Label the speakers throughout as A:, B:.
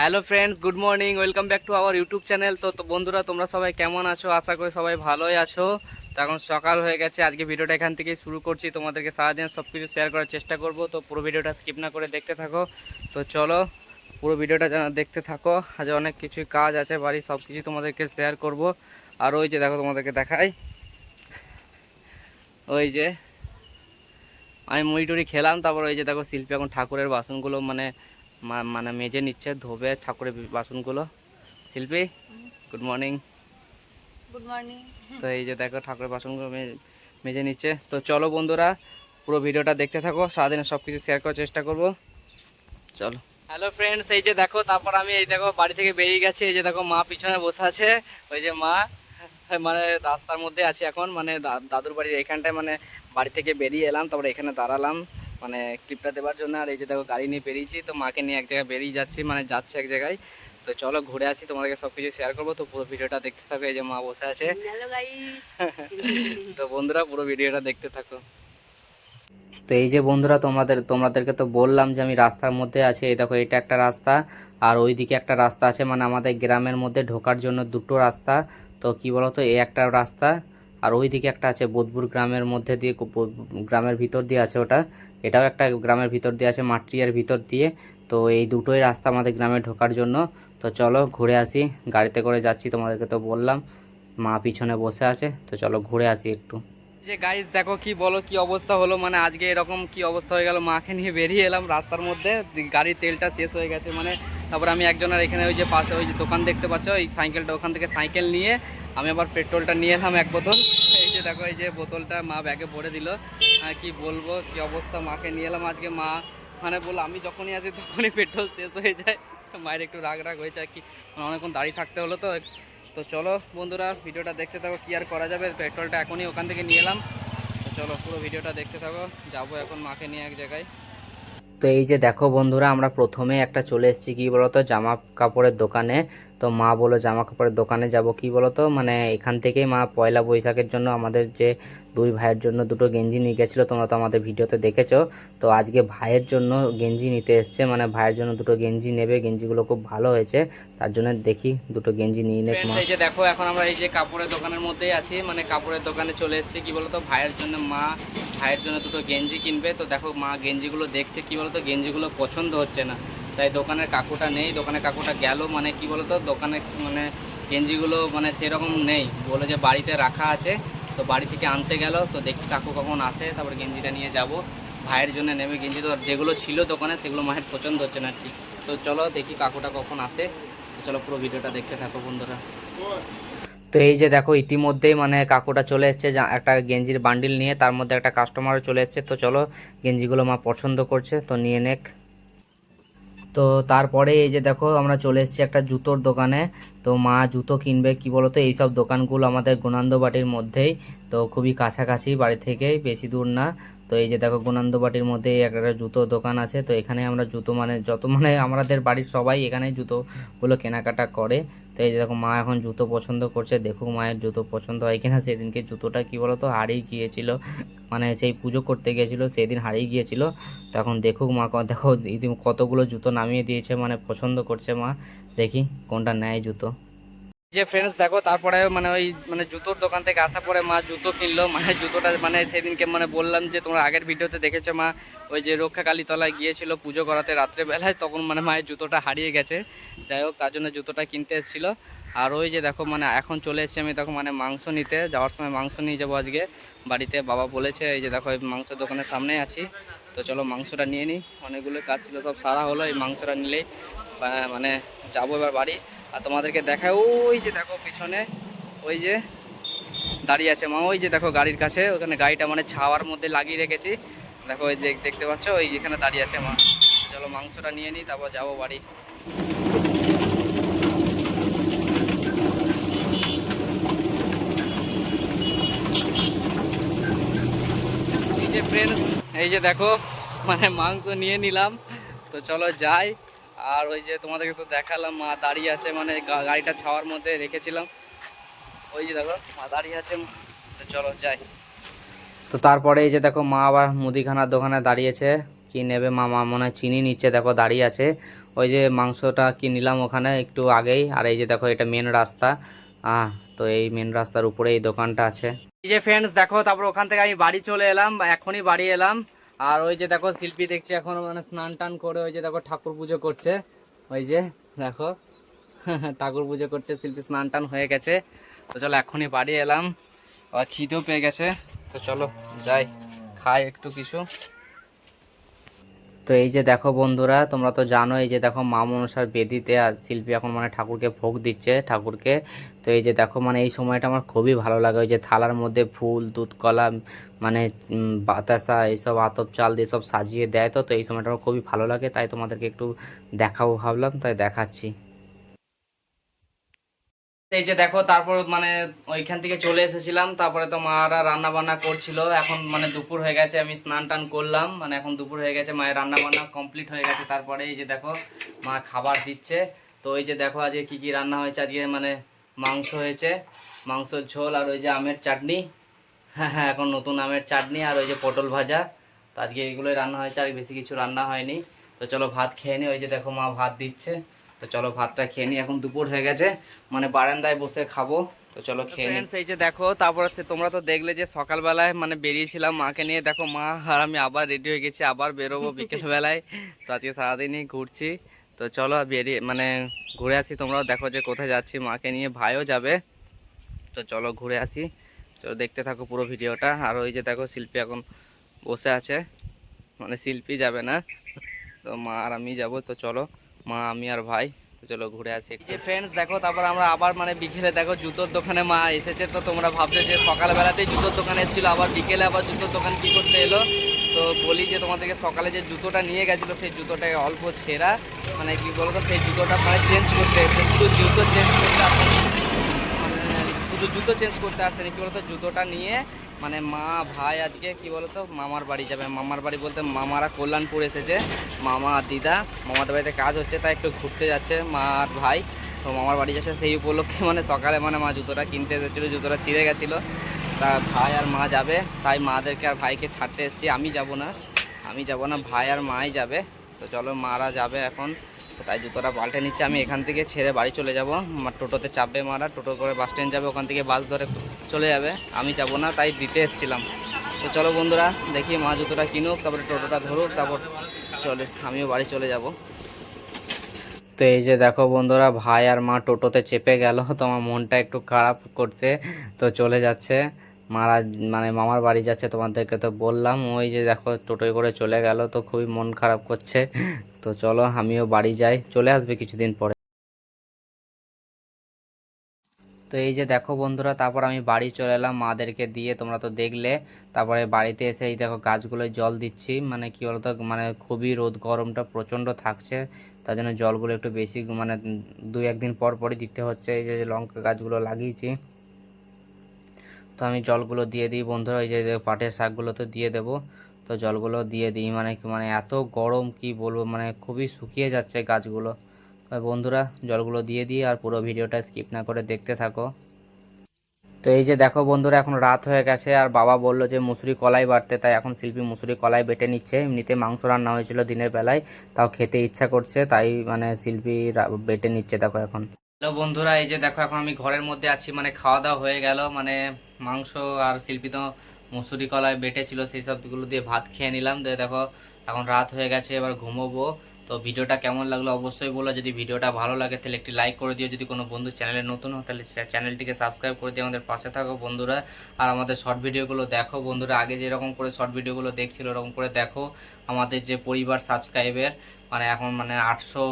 A: Hello friends, good morning, welcome back to our YouTube channel. তো বন্ধুরা, তোমরা সবাই কেমন আছো? আশা করি সবাই ভালোই আছো। তো, এখন সকাল হয়ে গেছে, আজকে ভিডিওটা এখান থেকে শুরু করছি। তোমাদেরকে সারাদিন সব কিছু শেয়ার করার চেষ্টা করব। তো, পুরো ভিডিওটা স্কিপ না করে দেখতে থাকো। তো, চলো, পুরো ভিডিওটা যেন দেখতে থাকো। আজ অনেক কিছুই কাজ আছে বাড়ি সব কিছু তোমাদেরকে শেয়ার করব। আর ওই যে, দেখো, তোমাদেরকে দেখাই। ওই যে, আমি মুড়ি টুড়ি খেলাম, তারপর ওই যে, দেখো, শিল্পী এখন ঠাকুরের বাসনগুলো মানে মানে মেজে নিচ্ছে ধোবে ঠাকুরের বাসনগুলো। শিল্পী গুড মর্নিং
B: গুড মর্নিং
A: তো এই যে দেখো ঠাকুরের বাসনগুলো মেজে নিচ্ছে। তো চলো বন্ধুরা পুরো ভিডিওটা দেখতে থাকো সারাদিনে সব কিছু শেয়ার করার চেষ্টা করব। চলো। হ্যালো ফ্রেন্ডস এই যে দেখো তারপর আমি এই দেখো বাড়ি থেকে বেরিয়ে গেছি। এই যে দেখো মা পিছনে বসে আছে। ওই যে মা মানে রাস্তার মধ্যে আছি এখন। মানে দাদুর বাড়ির এখানটায় মানে বাড়ি থেকে বেরিয়ে এলাম তারপরে এখানে দাঁড়ালাম। মানে ক্লিপটা দেওয়ার জন্য। আর এই যে দেখো গাড়ি নিয়ে বেরিয়েছি তো মাকে নিয়ে এক জায়গায় বেরিয়ে যাচ্ছি মানে যাচ্ছে এক জায়গায়। তো চলো ঘুরে আসি তোমাদেরকে সব কিছু শেয়ার করব। তো পুরো ভিডিওটা দেখতে থাকো এই যে মা বসে আছে। তো বন্ধুরা পুরো ভিডিওটা দেখতে থাকো। তো এই যে বন্ধুরা তোমাদের তোমাদেরকে তো বললাম যে আমি রাস্তার মধ্যে আছি। এই দেখো এটা একটা রাস্তা। আর ওইদিকে একটা রাস্তা আছে মানে আমাদের গ্রামের মধ্যে ঢোকার জন্য দুটো রাস্তা। তো কি বলতো এই একটা রাস্তা। আর ওইদিকে একটা আছে বোধপুর গ্রামের মধ্যে দিয়ে গ্রামের ভিতর দিয়ে আছে ওটা। এটাও একটা গ্রামের ভিতর দিয়ে আছে মাট্রিয়ার ভিতর দিয়ে। তো এই দুটোই রাস্তা আমাদের গ্রামে ঢোকার জন্য। তো চলো ঘুরে আসি, গাড়িতে করে যাচ্ছি তোমাদেরকে তো বললাম। মা পিছনে বসে আছে, তো চলো ঘুরে আসি একটু। যে গাইস দেখো কি বলো, কি অবস্থা হলো? মানে আজকে এরকম কি অবস্থা হয়ে গেল? মাকে নিয়ে বেরিয়ে এলাম রাস্তার মধ্যে। গাড়ির তেলটা শেষ হয়ে গেছে। মানে তারপর আমি একজনের এখানে ওই যে পাশে ওই যে দোকান দেখতে পাচ্ছ? ওই সাইকেলটা, ওখান থেকে সাইকেল নিয়ে আমি আবার পেট্রোলটা নিয়ে এলাম এক বোতল। এই যে দেখো, এই যে বোতলটা মা ব্যাগে ভরে দিল। আর কি বলব, কি অবস্থা মাকে নিয়ে এলাম আজকে। মা মানে বলল, আমি যখনই আসি তখনই পেট্রোল শেষ হয়ে যায়। মায়ের একটু রাগ রাগ হয়ে যায় কি। মানে অনেকক্ষণ দাঁড়িয়ে থাকতে হলো তো। তো চলো বন্ধুরা, ভিডিওটা দেখতে থাকো, কি আর করা যাবে? পেট্রোলটা এখনই ওখান থেকে নিয়ে এলাম। তো চলো পুরো ভিডিওটা দেখতে থাকো। যাব এখন মাকে নিয়ে এক জায়গায়। তো এই যে দেখো বন্ধুরা, আমরা প্রথমে একটা চলে এসেছি, কি বলতো, জামা কাপড়ের দোকানে। তো মা বলো জামা কাপড়ের দোকানে যাব। কি বলতো মানে এখান থেকেই মা পয়লা বৈশাখের জন্য আমাদের যে দুই ভাইয়ের জন্য দুটো গেঞ্জি নিয়ে গেছিল, তোমরা তো আমাদের ভিডিওতে দেখেছ। তো আজকে ভাইয়ের জন্য গেঞ্জি নিতে এসছে মানে ভাইয়ের জন্য দুটো গেঞ্জি নেবে। গেঞ্জিগুলো খুব ভালো হয়েছে, তার জন্য দেখি দুটো গেঞ্জি নিয়ে নে এই যে দেখো, এখন আমরা এই যে কাপড়ের দোকানের মধ্যেই আছি মানে কাপড়ের দোকানে চলে এসেছি, কি বলতো, ভাইয়ের জন্য মা ভাইয়ের জন্য দুটো গেঞ্জি কিনবে। তো দেখো মা গেঞ্জিগুলো দেখছে, কি বলতো? গেঞ্জিগুলো পছন্দ হচ্ছে না। তাই দোকানের কাকুটা নেই। দোকানের কাকুটা গেল মানে কি বলতো? দোকানে মানে গেঞ্জিগুলো মানে সেরকম নেই। বলে যে বাড়িতে রাখা আছে। তো বাড়ি থেকে আনতে গেল। তো দেখি কাকু কখন আসে। তারপর গেঞ্জিটা নিয়ে যাব। ভাইয়ের জন্য নেবে গেঞ্জি। তো যেগুলো ছিল দোকানে, সেগুলো মায়ের পছন্দ হচ্ছে না আর কি। তো চলো দেখি কাকুটা কখন আসে। চলো পুরো ভিডিওটা দেখতে থাকো বন্ধুরা। তো এই যে দেখো, ইতিমধ্যেই মানে কাকুটা চলে এসছে একটা গেঞ্জির বান্ডিল নিয়ে, তার মধ্যে একটা কাস্টমারও চলে এসছে। তো চলো, গেঞ্জিগুলো মা পছন্দ করছে, তো নিয়ে নেক। তো তারপরে এই যে দেখো, আমরা চলে এসেছি একটা জুতোর দোকানে। তো মা জুতো কিনবে কি বলতো, এইসব দোকানগুলো আমাদের গুণান্দ বাটির মধ্যেই। তো খুবই কাছাকাছি বাড়ি থেকে বেশি দূর না। তো এই যে দেখো গুণান্দ বাটির মধ্যে একটা জুতো দোকান আছে, তো এখানে আমরা জুতো মানে যত মানে আমাদের বাড়ির সবাই এখানে জুতোগুলো কেনাকাটা করে। তো এই যে দেখো মা এখন জুতো পছন্দ করছে, দেখুক মায়ের জুতো পছন্দ হয় কিনা। সেদিনকে জুতোটা কি বলতো, হারিয়ে গিয়েছিল। মানে সেই পুজো করতে গিয়েছিল, সেদিন হারিয়ে গিয়েছিল। তখন দেখুক মা দেখো কতগুলো জুতো নামিয়ে দিয়েছে মানে পছন্দ করছে মা। দেখি কোনটা নেয় জুতো। যে ফ্রেন্ডস দেখো, তারপরে মানে ওই মানে জুতোর দোকান থেকে আসার পরে মা জুতো কিনলো মানে জুতোটা মানে সেদিনকে মানে বললাম যে, তোমরা আগের ভিডিওতে দেখেছ মা, ওই যে রক্ষাকালী তলায় গিয়েছিল পুজো করাতে রাত্রেবেলায়, তখন মানে মায়ের জুতোটা হারিয়ে গেছে। যাই হোক, তার জন্য জুতোটা কিনতে এসেছিল। আর ওই যে দেখো মানে এখন চলে এসেছি আমি দেখো মানে মাংস নিতে। যাওয়ার সময় মাংস নিয়ে যাব আজকে। বাড়িতে বাবা বলেছে, এই যে দেখো, এই মাংস দোকানের সামনে আছি। তো চলো মাংসটা নিয়ে নিই। অনেকগুলো কাজ ছিল, সব সারা হলো, এই মাংসটা নিলেই মানে যাব এবার বাড়ি। আর তোমাদেরকে দেখায়, ওই যে দেখো পিছনে, ওই যে দাঁড়িয়ে আছে মা, ওই যে দেখো গাড়ির কাছে, ওখানে গাড়িটা মানে ছাওয়ার মধ্যে লাগিয়ে রেখেছি। দেখো ওই যে দেখতে পাচ্ছ, ওই যেখানে দাঁড়িয়ে আছে মা। চলো মাংসটা নিয়ে নিই, তারপর যাব বাড়ি। যে ফ্রেন্ডস এই যে দেখো মানে মাংস নিয়ে নিলাম। তো চলো যাই। আর ওই যে তোমাদেরকে তো দেখালাম, মা দাঁড়িয়ে আছে মানে গাড়িটা ছাওয়ার মধ্যে রেখেছিলাম। ওই যে দেখো, মা দাঁড়িয়ে আছে চলো, যাই। তো তারপরে এই যে দেখো, মা আবার মুদিখানার দোকানে দাঁড়িয়েছে। কি নেবে মা মা মনে হয় চিনি নিচ্ছে, দেখো, দাঁড়িয়ে আছে। ওই যে মাংসটা কি নিলাম ওখানে একটু আগেই। আর এই যে দেখো, এটা মেন রাস্তা। আহ, তো এই মেন রাস্তার উপরে এই দোকানটা আছে। এই যে ফ্রেন্ডস দেখো, তারপর ওখান থেকে আমি বাড়ি চলে এলাম এখনই বাড়ি এলাম। আর ওই যে দেখো শিল্পী দেখছি এখন মানে স্নান টান করে ওই যে দেখো ঠাকুর পুজো করছে। ওই যে দেখো, ঠাকুর পুজো করছে, শিল্পী স্নান টান হয়ে গেছে। তো চলো এখনই বাড়ি এলাম। আর খিদেও পেয়ে গেছে। তো চলো যাই, খাই একটু কিছু। তো এই যে দেখো বন্ধুরা, তোমরা তো জানো এই যে দেখো মা মনসার বেদিতে আর শিল্পী এখন মানে ঠাকুরকে ভোগ দিচ্ছে, ঠাকুরকে। তো এই যে দেখো মানে এই সময়টা আমার খুবই ভালো লাগে। ওই যে থালার মধ্যে ফুল, দুধ, কলা মানে বাতাসা, এইসব আতপ চাল দিয়ে সব সাজিয়ে দেয় তো তো এই সময়টা আমার খুবই ভালো লাগে। তাই তোমাদেরকে একটু দেখাবো, ভাবলাম, তাই দেখাচ্ছি। এই যে দেখো, তারপর মানে ওইখান থেকে চলে এসেছিলাম। তারপরে তো মারা রান্না বান্না করছিল। এখন মানে দুপুর হয়ে গেছে, আমি স্নান টান করলাম। মানে এখন দুপুর হয়ে গেছে, মায়ের রান্না বান্না কমপ্লিট হয়ে গেছে। তারপরে এই যে দেখো, মা খাবার দিচ্ছে। তো ওই যে দেখো, আজকে কি কি রান্না হয়েছে? আজকে মানে মাংস হয়েছে। মাংসর ঝোল আর ওই যে আমের চাটনি। হ্যাঁ হ্যাঁ এখন নতুন আমের চাটনি আর ওই যে পটল ভাজা। তো আজকে এগুলোই রান্না হয়েছে, আর বেশি কিছু রান্না হয়নি। তো চলো ভাত খেয়ে নি। ওই যে দেখো, মা ভাত দিচ্ছে। চলো ভাতটা খেয়ে নিই। এখন দুপুর হয়ে গেছে মানে বারান্দায় বসে খাব। তো চলো খেয়ে নিই। এই যে দেখো তারপরে সে তোমরা তো দেখলে যে সকালবেলায় মানে বেরিয়েছিলাম মাকে নিয়ে। দেখো মা আর আমি আবার রেডি হয়ে গেছি আবার বেরোবো বিকেলবেলায়। তো আজকে সারাদিনই ঘুরছি। তো চলো বেরিয়ে মানে ঘুরে আসি তোমরাও। দেখো যে কোথায় যাচ্ছি মাকে নিয়ে ভাইও যাবে। তো চলো ঘুরে আসি। চলো দেখতে থাকো পুরো ভিডিওটা। আর ওই যে দেখো শিল্পী এখন বসে আছে। মানে শিল্পী যাবে না। তো মা আর আমি যাব। তো চলো মা, আমি আর ভাই চলো ঘুরে আসি যে ফ্রেন্ডস দেখো, তারপর আমরা আবার মানে বিকেলে, দেখো, জুতোর দোকানে মা এসেছে তো তোমরা ভাবছ যে সকালবেলাতেই জুতোর দোকানে এসেছিল, আবার বিকেলে আবার জুতোর দোকান কী করতে এলো? তো বলি যে তোমাদেরকে সকালে যে জুতোটা নিয়ে গেছিল, সেই জুতোটাকে অল্প ছেঁড়া মানে কী বলতো সেই জুতোটা মানে চেঞ্জ করতে এসেছে, শুধু জুতো চেঞ্জ করতে আসেনি। মানে শুধু জুতো চেঞ্জ করতে আসেনি, কি বলতো, জুতোটা নিয়ে মানে মা, ভাই আজকে কি বলতো, মামার বাড়ি যাবে। মামার বাড়ি বলতে মামারা কল্যাণপুর এসেছে। মামা, দিদা, মামাদের বাড়িতে কাজ হচ্ছে, তাই একটু ঘুরতে যাচ্ছে মা আর ভাই। তো মামার বাড়ি যাচ্ছে সেই উপলক্ষে মানে সকালে মানে মা জুতোটা কিনতে এসেছিল, জুতোটা ছিঁড়ে গেছিল। তা ভাই আর মা যাবে, তাই মাদেরকে আর ভাইকে ছাড়তে এসেছি। আমি যাব না, আমি যাব না, ভাই আর মাই যাবে। তো চলো মারা যাবে এখন। তাই জুতোটা পাল্টে নিচ্ছে। আমি এখান থেকে ছেড়ে বাড়ি চলে যাব। আমার টোটোতে চাপবে মারা। টোটো করে বাস স্ট্যান্ড যাবে। ওখান থেকে বাস ধরে চলে যাবে। আমি যাব না, তাই দিতে এসেছিলাম। তো চলো বন্ধুরা, দেখি মা জুতোটা কিনুক, তারপরে টোটোটা ধরুক, তারপর চলে, আমিও বাড়ি চলে যাব। তো এই যে দেখো বন্ধুরা, ভাই আর মা টোটোতে চেপে গেল। তো আমার মনটা একটু খারাপ করছে। তো চলে যাচ্ছে। মারা মানে মামার বাড়ি যাচ্ছে তোমাদেরকে তো বললাম। ওই যে দেখো, টোটোয় করে চলে গেল। তো খুবই মন খারাপ করছে। তো চলো আমিও বাড়ি যাই, চলে আসবে কিছুদিন পরে। তো এই যে দেখো বন্ধুরা, তারপর আমি বাড়ি চলে এলাম মাদেরকে দিয়ে, তোমরা তো দেখলে। তারপরে বাড়িতে এসে এই দেখো গাছগুলোয় জল দিচ্ছি মানে কি বলতো মানে খুবই রোদ গরমটা প্রচণ্ড থাকছে, তার জন্য জলগুলো একটু বেশি মানে দুই একদিন পর পরই দিতে হচ্ছে, এই যে লঙ্কা গাছগুলো লাগিয়েছি। তো আমি জলগুলো দিয়ে দিই বন্ধুরা যে যে পাটের শাকগুলো তো দিয়ে দেবো। তো জলগুলো দিয়ে দিই। মানে কি মানে এত গরম কি বলব মানে খুবই শুকিয়ে যাচ্ছে গাছগুলো। বন্ধুরা, জলগুলো দিয়ে দিই আর পুরো ভিডিওটা স্কিপ না করে দেখতে থাকো। তো এই যে দেখো বন্ধুরা, এখন রাত হয়ে গেছে আর বাবা বলল যে মুসুরি কলাই বাটতে তাই এখন শিল্পী মুসুরি কলাই বেটে নিচ্ছে। এমনিতে মাংস রান্না হয়েছিল দিনের বেলায়, তাও খেতে ইচ্ছা করছে, তাই মানে শিল্পী বেটে নিচ্ছে দেখো এখন। হ্যালো বন্ধুরা, এই যে দেখো এখন আমি ঘরের মধ্যে আছি মানে খাওয়া দাওয়া হয়ে গেল মানে মাংস আর শিল্পী তো মুসুরি কলাই বেটেছিল, সেই সবগুলো দিয়ে ভাত খেয়ে নিলাম। তো দেখো, এখন রাত হয়ে গেছে, এবার ঘুমোবো। তো ভিডিওটা কেমন লাগল অবশ্যই বলো। যদি ভিডিওটা ভালো লাগে, তাহলে একটি লাইক করে দিও। যদি কোনো বন্ধু চ্যানেলে নতুন হয় তাহলে চ্যানেলটিকে সাবস্ক্রাইব করে দিয়ে আমাদের পাশে থাকো বন্ধুরা। আর আমাদের শর্ট ভিডিওগুলো দেখো বন্ধুরা। আগে যেরকম করে শর্ট ভিডিওগুলো দেখছিল, ওরকম করে দেখো। আমাদের যে পরিবার সাবস্ক্রাইবের মানে এখন মানে আটশো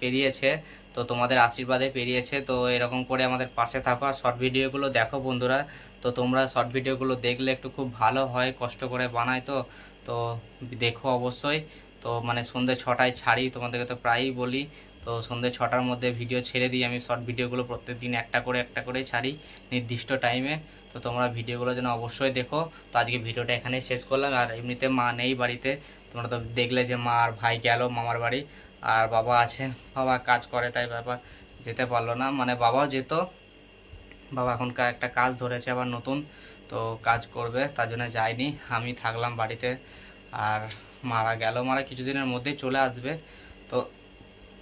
A: পেরিয়েছে, তো তোমাদের আশীর্বাদে পেরিয়েছে। তো এরকম করে আমাদের পাশে থাকো। আর শর্ট ভিডিওগুলো দেখো বন্ধুরা। তো তোমরা শর্ট ভিডিওগুলো দেখলে একটু খুব ভালো হয়, কষ্ট করে বানাই তো। তো দেখো অবশ্যই। তো মানে সন্ধ্যে ছটায় ছাড়ি, তোমাদেরকে তো প্রায়ই বলি। তো সন্ধ্যে ছটার মধ্যে ভিডিও ছেড়ে দিই আমি শর্ট ভিডিওগুলো প্রত্যেক দিন একটা করে একটা করে ছাড়ি নির্দিষ্ট টাইমে তো তোমরা ভিডিওগুলো যেন অবশ্যই দেখো। তো আজকে ভিডিওটা এখানেই শেষ করলাম। আর এমনিতে মা নেই বাড়িতে। তোমরা তো দেখলে যে মা আর ভাই গেল মামার বাড়ি। আর বাবা আছে। বাবা কাজ করে, তাই বাবা যেতে পারল না। মানে বাবাও যেত বাবা এখনকার একটা কাজ ধরেছে আবার নতুন, তো কাজ করবে, তার জন্য যায়নি আমি থাকলাম বাড়িতে, আর মারা গেল, মারা কিছুদিনের মধ্যেই চলে আসবে। তো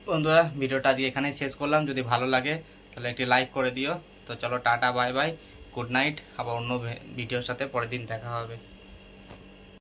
A: বন্ধুরা, ভিডিওটা আজকে এখানেই শেষ করলাম। যদি ভালো লাগে, তাহলে একটি লাইক করে দিও। তো চলো tata bye bye good night আবার অন্য ভিডিওর সাথে পরের দিন দেখা হবে।